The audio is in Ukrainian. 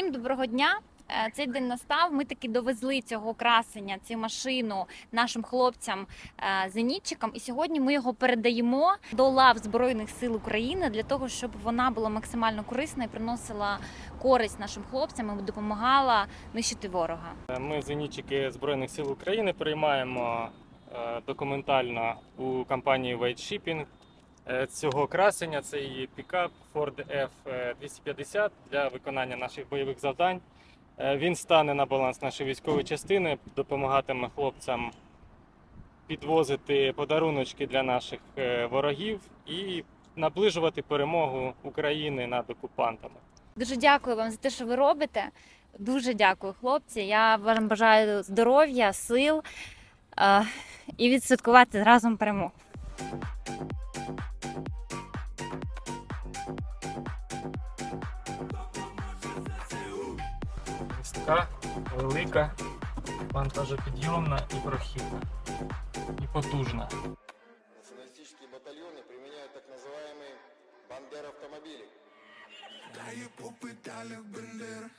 Всім доброго дня! Е, Цей день настав. Ми таки довезли цього красення, цю машину нашим хлопцям е, зенітчикам. І сьогодні ми його передаємо до лав Збройних сил України для того, щоб вона була максимально корисна і приносила користь нашим хлопцям і допомагала нищити ворога. Ми, зенітчики Збройних сил України, приймаємо е, документально у компанії White Shipping е, цього красення. Це її пікап Ford F250 для виконання наших бойових завдань. Е, Він стане на баланс нашої військової частини, допомагатиме хлопцям підвозити подаруночки для наших е, ворогів і наближувати перемогу України над окупантами. Дуже дякую вам за те, що ви робите. Дуже дякую, хлопці. Я вам бажаю здоров'я, сил е, і відсвяткувати разом перемогу. Містка велика, вантажопідйомна і прохідна. І потужна. Националистические батальоны применяют так называемые бандер-автомобили. Дає по педалях бендер, автомобіль, біч